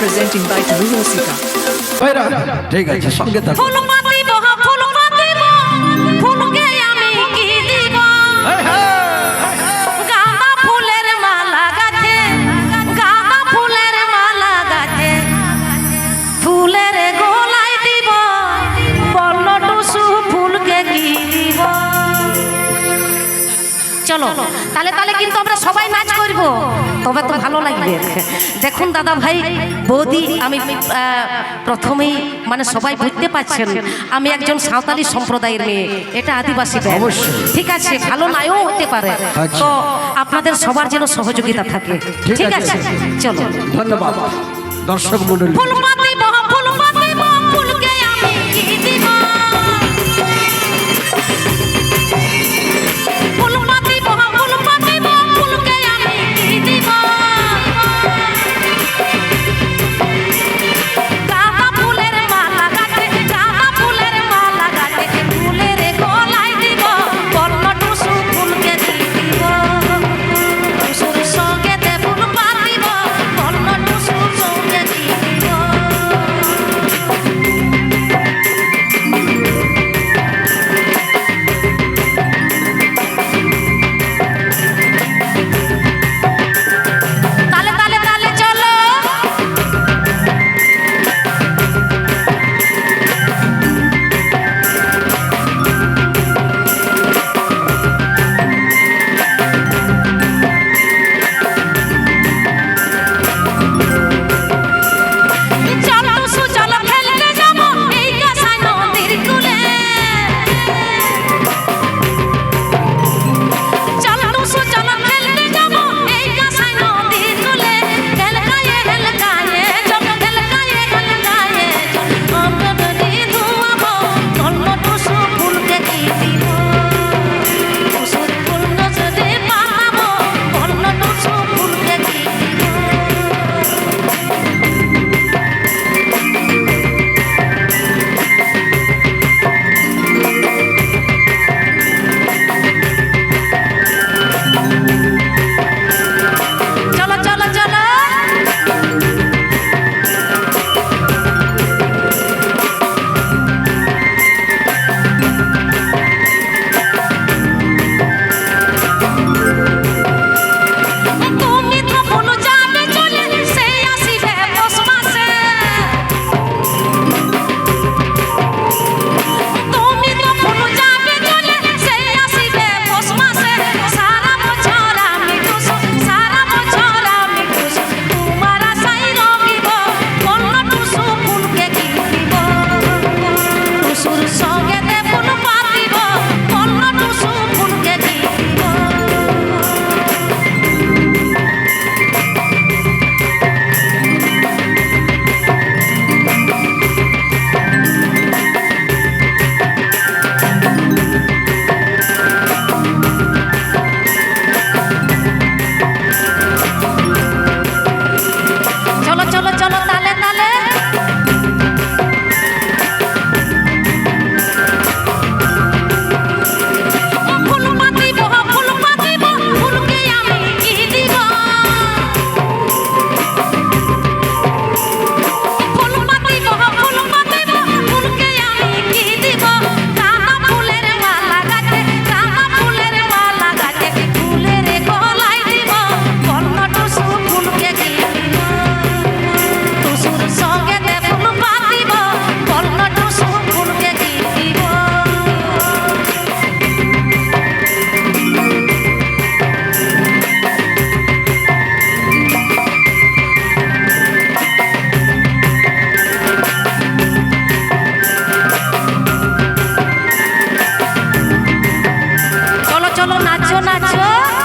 presenting by Sita. ভাইরা, ঠিক আছে সঙ্গে থাকো। চলো তাহলে তাহলে কিন্তু আমরা সবাই নাচ করব। তবে তো ভালো লাগবে। দেখুন দাদা ভাই বৌদি আমি প্রথমেই মানে সবাই বুঝতে পারছেন আমি একজন সাঁওতালি সম্প্রদায়ের মেয়ে এটা আদিবাসী। ঠিক আছে ভালো নাইও হতে পারে। আচ্ছা। তো আপনাদের সবার যেন সহযোগিতা থাকে। ঠিক আছে। চলো ধন্যবাদ। দর্শক মন্ডলী নাচো।